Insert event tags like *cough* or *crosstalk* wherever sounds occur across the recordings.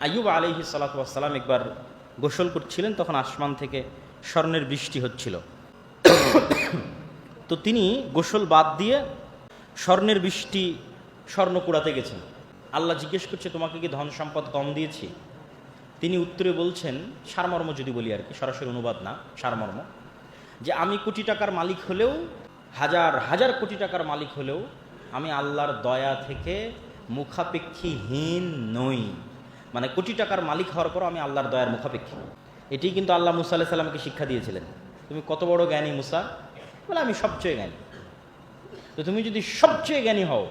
আইয়ুব আলিহি সালাতাম একবার গোসল করছিলেন, তখন আসমান থেকে স্বর্ণের বৃষ্টি হচ্ছিল। *coughs* তো তিনি গোসল বাদ দিয়ে স্বর্ণের বৃষ্টি স্বর্ণ কুড়াতে গেছেন। আল্লাহ জিজ্ঞেস করছে, তোমাকে কি ধন সম্পদ কম দিয়েছি? তিনি উত্তরে বলছেন, সারমর্ম যদি বলি আর কি, সরাসরি অনুবাদ না, সারমর্ম। যে আমি কোটি টাকার মালিক হলেও, হাজার হাজার কোটি টাকার মালিক হলেও, আমি আল্লাহর দয়া থেকে মুখাপেক্ষীহীন নই। মানে কোটি টাকার মালিক হওয়ার পরও আমি আল্লাহর দয়ার মুখাপেক্ষী। এটি কিন্তু আল্লাহ মুসা আলাহ সাল্লামকে শিক্ষা দিয়েছিলেন। তুমি কত বড় জ্ঞানী মুসা? বলে, আমি সবচেয়ে জ্ঞানী। তো তুমি যদি সবচেয়ে জ্ঞানী হও,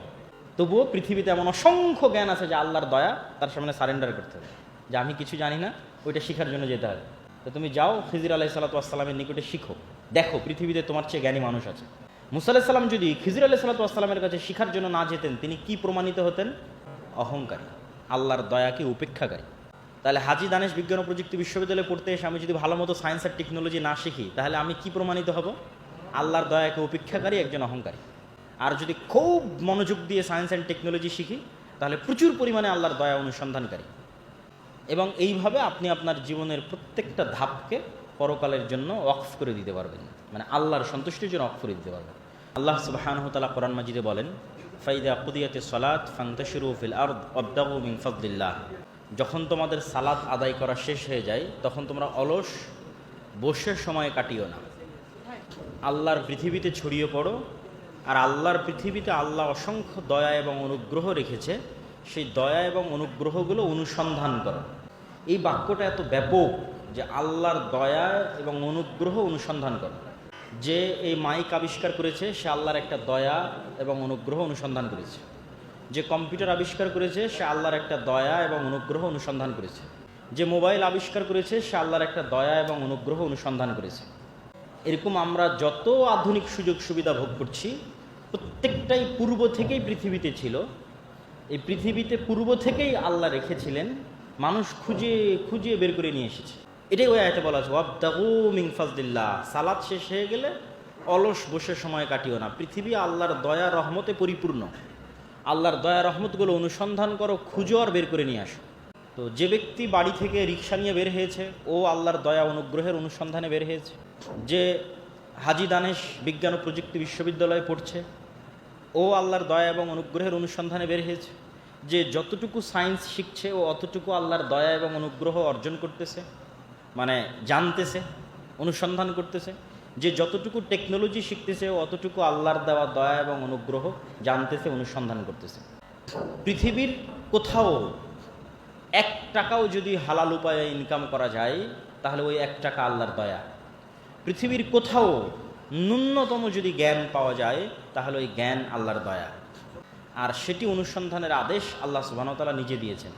তবুও পৃথিবীতে এমন অসংখ্য জ্ঞান আছে যে আল্লাহর দয়া তার সামনে সারেন্ডার করতে হবে। যে আমি কিছু জানি না, ওইটা শেখার জন্য যেতে হবে। তো তুমি যাও, খিজির আলাহি সাল্লাতামের নিকটে শিখো। দেখো, পৃথিবীতে তোমার চেয়ে জ্ঞানী মানুষ আছে। মুসা আলাহি সাল্লাম যদি খিজির আলাহি সাল্লাতামের কাছে শিখার জন্য না যেতেন, তিনি কি প্রমাণিত হতেন? অহংকারী। আল্লাহর দয়াকে উপেক্ষাকারী। তাহলে হাজি দানেশ বিজ্ঞান ও প্রযুক্তি বিশ্ববিদ্যালয়ে পড়তে এসে আমি যদি ভালো মতো সায়েন্স আর টেকনোলজি না শিখি, তাহলে আমি কি প্রমাণিত হব? আল্লাহর দয়াকে উপেক্ষাকারী একজন অহংকারী। আর যদি খুব মনোযোগ দিয়ে সায়েন্স অ্যান্ড টেকনোলজি শিখি, তাহলে প্রচুর পরিমাণে আল্লাহর দয়া অনুসন্ধানকারী। এবং এইভাবে আপনি আপনার জীবনের প্রত্যেকটা ধাপকে পরকালের জন্য অক্ফ করে দিতে পারবেন। মানে আল্লাহর সন্তুষ্টির জন্য অক্ফ করে দিতে পারবেন। আল্লাহ সুবাহানহতালা কোরআন মাজিদে বলেন ফাইদা কুদিয়াতে সলাত ফাংতাশিরু ফিল আর্দ অব্দাবু মিন ফদলিল্লাহ। যখন তোমাদের সালাত আদায় করা শেষ হয়ে যায়, তখন তোমরা অলস বসে সময় কাটিও না। আল্লাহর পৃথিবীতে ছড়িয়ে পড়ো, আর আল্লাহর পৃথিবীতে আল্লাহ অসংখ্য দয়া এবং অনুগ্রহ রেখেছে, সেই দয়া এবং অনুগ্রহগুলো অনুসন্ধান করো। এই বাক্যটা এত ব্যাপক যে আল্লাহর দয়া এবং অনুগ্রহ অনুসন্ধান করো। যে এই মাইক আবিষ্কার করেছে, সে আল্লাহর একটা দয়া এবং অনুগ্রহ অনুসন্ধান করেছে। যে কম্পিউটার আবিষ্কার করেছে, সে আল্লাহর একটা দয়া এবং অনুগ্রহ অনুসন্ধান করেছে। যে মোবাইল আবিষ্কার করেছে, সে আল্লাহর একটা দয়া এবং অনুগ্রহ অনুসন্ধান করেছে। এরকম আমরা যত আধুনিক সুযোগ সুবিধা ভোগ করছি, প্রত্যেকটাই পূর্ব থেকেই পৃথিবীতে ছিল। এই পৃথিবীতে পূর্ব থেকেই আল্লাহ রেখেছিলেন। মানুষ খুঁজে খুঁজে বের করে নিয়ে এসেছে। এটাই ওই আয়টা বলা আছে সালাদ শেষ হয়ে গেলে অলস বসে সময় কাটিও না। পৃথিবী আল্লাহর দয়া, রহমতে পরিপূর্ণ। আল্লাহর দয়া, রহমতগুলো অনুসন্ধান করো, খুঁজো আর বের করে নিয়ে আসো। তো যে ব্যক্তি বাড়ি থেকে রিক্সা নিয়ে বের হয়েছে, ও আল্লাহর দয়া অনুগ্রহের অনুসন্ধানে বের হয়েছে। যে হাজি দানেশ বিজ্ঞান ও প্রযুক্তি বিশ্ববিদ্যালয়ে পড়ছে, ও আল্লাহর দয়া এবং অনুগ্রহের অনুসন্ধানে বের হয়েছে। যে যতটুকু সায়েন্স শিখছে, ও অতটুকু আল্লাহর দয়া এবং অনুগ্রহ অর্জন করতেছে। মানে জানতেছে, অনুসন্ধান করতেছে যে যতটুকু টেকনোলজি শিখতেছে, অতটুকু আল্লাহর দেওয়া দয়া এবং অনুগ্রহ জানতেছে, অনুসন্ধান করতেছে। পৃথিবীর কোথাও এক টাকাও যদি হালাল উপায়ে ইনকাম করা যায়, তাহলে ওই এক টাকা আল্লাহর দয়া। পৃথিবীর কোথাও ন্যূনতম যদি জ্ঞান পাওয়া যায়, তাহলে ওই জ্ঞান আল্লাহর দয়া। আর সেটি অনুসন্ধানের আদেশ আল্লাহ সুবাহতালা নিজে দিয়েছেন।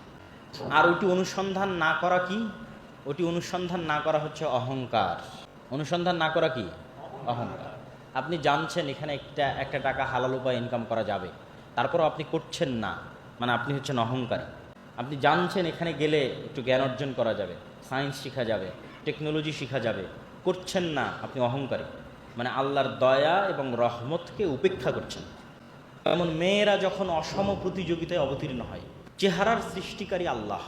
আর ওটি অনুসন্ধান না করা কি? ওটি অনুসন্ধান না করা হচ্ছে অহংকার। অনুসন্ধান না করা কি? অহংকার। আপনি জানছেন এখানে একটা একটা টাকা হালাল উপায় ইনকাম করা যাবে। তারপরও আপনি করছেন না। মানে আপনি হচ্ছেন অহংকারী। আপনি জানছেন এখানে গেলে একটু জ্ঞান অর্জন করা যাবে সায়েন্স শেখা যাবে টেকনোলজি শেখা যাবে। করছেন না, আপনি অহংকারী। মানে আল্লাহর দয়া এবং রহমতকে উপেক্ষা করছেন। এমন মেয়েরা যখন অসম প্রতিযোগিতায় অবতীর্ণ হয়, চেহারার সৃষ্টিকারী আল্লাহ,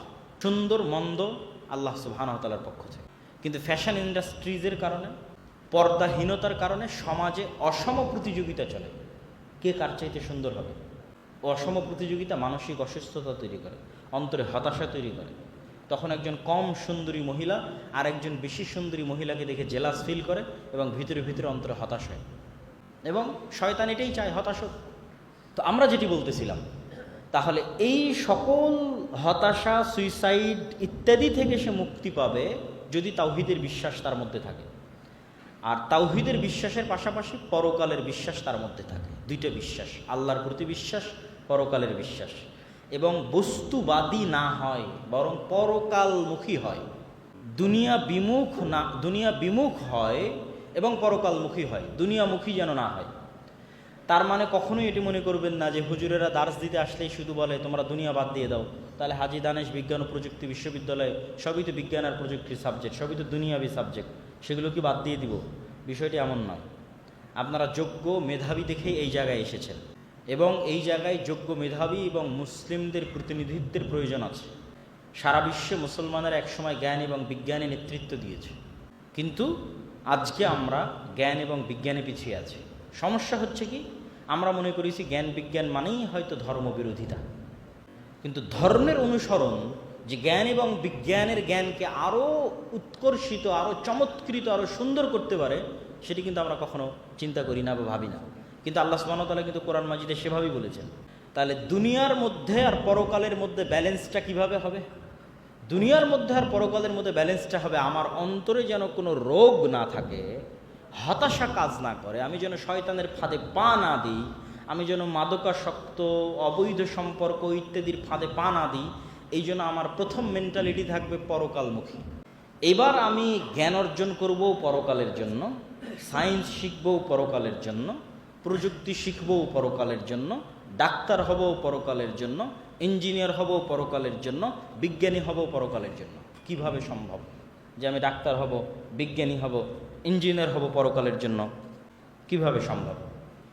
সুন্দর, মন্দ আল্লাহ সুবাহানতালার পক্ষ থেকে। কিন্তু ফ্যাশন ইন্ডাস্ট্রিজের কারণে, পর্দাহীনতার কারণে সমাজে অসম প্রতিযোগিতা চলে। কে কার চাইতে সুন্দর হবে? অসম প্রতিযোগিতা মানসিক অসুস্থতা তৈরি করে, অন্তরে হতাশা তৈরি করে। তখন একজন কম সুন্দরী মহিলা আর একজন বেশি সুন্দরী মহিলাকে দেখে জেলাস ফিল করে এবং ভিতরে ভিতরে অন্তরে হতাশ হয়। এবং শয়তান এটাই চায় হতাশ তো আমরা যেটি বলতেছিলাম, তাহলে এই সকল হতাশা সুইসাইড ইত্যাদি থেকে সে মুক্তি পাবে যদি তাওহিদের বিশ্বাস তার মধ্যে থাকে। আর তাওহিদের বিশ্বাসের পাশাপাশি পরকালের বিশ্বাস তার মধ্যে থাকে। দুইটা বিশ্বাস, আল্লাহর প্রতি বিশ্বাস, পরকালের বিশ্বাস। এবং বস্তুবাদী না হয়, বরং পরকালমুখী হয়। দুনিয়া বিমুখ না, দুনিয়া বিমুখ হয় এবং পরকালমুখী হয়। দুনিয়ামুখী যেন না হয়। তার মানে কখনোই এটি মনে করবেন না যে হুজুরেরা দার্স দিতে আসলেই শুধু বলে, তোমরা দুনিয়া বাদ দিয়ে দাও। তাহলে হাজি দানেশ বিজ্ঞান ও প্রযুক্তি বিশ্ববিদ্যালয়ে সবই তো বিজ্ঞান আর প্রযুক্তির সাবজেক্ট সবই তো দুনিয়াবি সাবজেক্ট সেগুলো কি বাদ দিয়ে দিব? বিষয়টি এমন নয়। আপনারা যোগ্য মেধাবী দেখেই এই জায়গায় এসেছেন। এবং এই জায়গায় যোগ্য মেধাবী এবং মুসলিমদের প্রতিনিধিত্বের প্রয়োজন আছে। সারা বিশ্বে মুসলমানের একসময় জ্ঞান এবং বিজ্ঞানে নেতৃত্ব দিয়েছে। কিন্তু আজকে আমরা জ্ঞান এবং বিজ্ঞানে পিছিয়ে আছি। সমস্যা হচ্ছে কি? আমরা মনে করেছি জ্ঞান বিজ্ঞান মানেই হয়তো ধর্মবিরোধিতা। কিন্তু ধর্মের অনুসরণ যে জ্ঞান এবং বিজ্ঞানের জ্ঞানকে আরও উৎকর্ষিত আরও চমৎকৃত আরও সুন্দর করতে পারে, সেটি কিন্তু আমরা কখনো চিন্তা করি না বা ভাবি না। কিন্তু আল্লাহ সুবাহতালা কিন্তু কোরআন মাজিদে সেভাবেই বলেছেন। তাহলে দুনিয়ার মধ্যে আর পরকালের মধ্যে ব্যালেন্সটা কীভাবে হবে? দুনিয়ার মধ্যে আর পরকালের মধ্যে ব্যালেন্সটা হবে, আমার অন্তরে যেন কোনো রোগ না থাকে হতাশা কাজ না করে, আমি যেন শয়তানের ফাঁদে পা না দিই, আমি যেন মাদকাসক্ত, অবৈধ সম্পর্ক ইত্যাদির ফাঁদে পা না দিই, এই জন্য আমার প্রথম মেন্টালিটি থাকবে পরকালমুখী। এবার আমি জ্ঞান অর্জন করব পরকালের জন্য সায়েন্স শিখব পরকালের জন্য, প্রযুক্তি শিখব পরকালের জন্য, ডাক্তার হব পরকালের জন্য ইঞ্জিনিয়ার হব পরকালের জন্য, বিজ্ঞানী হব পরকালের জন্য। কীভাবে সম্ভব? যে আমি ডাক্তার হব, বিজ্ঞানী হব ইঞ্জিনিয়ার হব পরকালের জন্য। কীভাবে সম্ভব?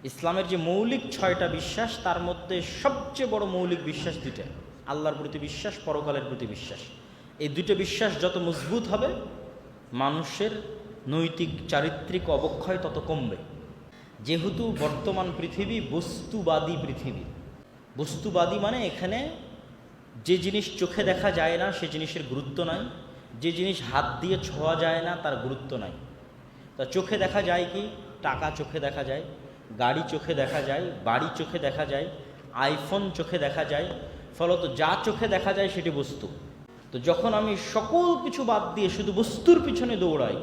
ইসলামের যে মৌলিক ছয়টা বিশ্বাস, তার মধ্যে সবচেয়ে বড় মৌলিক বিশ্বাস দুইটা। আল্লাহর প্রতি বিশ্বাস, পরকালের প্রতি বিশ্বাস। এই দুটো বিশ্বাস যত মজবুত হবে, মানুষের নৈতিক, চারিত্রিক অবক্ষয় তত কমবে। যেহেতু বর্তমান পৃথিবী বস্তুবাদী পৃথিবী। বস্তুবাদী মানে এখানে যে জিনিস চোখে দেখা যায় না, সে জিনিসের গুরুত্ব নাই। যে জিনিস হাত দিয়ে ছোঁয়া যায় না, তার গুরুত্ব নাই। তা চোখে দেখা যায় কি? টাকা চোখে দেখা যায়, গাড়ি চোখে দেখা যায়, বাড়ি চোখে দেখা যায়, আইফোন চোখে দেখা যায়, ফলত যা চোখে দেখা যায় সেটি বস্তু। তো যখন আমি সকল কিছু বাদ দিয়ে শুধু বস্তুর পিছনে দৌড়াই,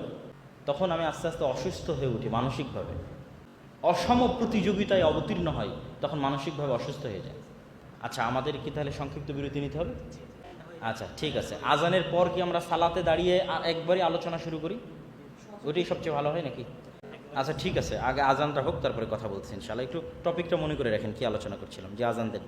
তখন আমি আস্তে আস্তে অসুস্থ হয়ে উঠি মানসিকভাবে। অসম প্রতিযোগিতায় অবতীর্ণ হয়, তখন মানসিকভাবে অসুস্থ হয়ে যায়। আচ্ছা আমাদের কি তাহলে সংক্ষিপ্ত বিরতি নিতে হবে? আচ্ছা ঠিক আছে। আজানের পর কি আমরা সালাতে দাঁড়িয়ে একবারই আলোচনা শুরু করি? ওইটাই সবচেয়ে ভালো হয় নাকি? আচ্ছা ঠিক আছে। আগে আজানটা হোক, তারপরে কথা বলছি ইনশাল্লাহ একটু টপিকটা মনে করে রাখেন, কি আলোচনা করছিলাম? যে আজান দেন।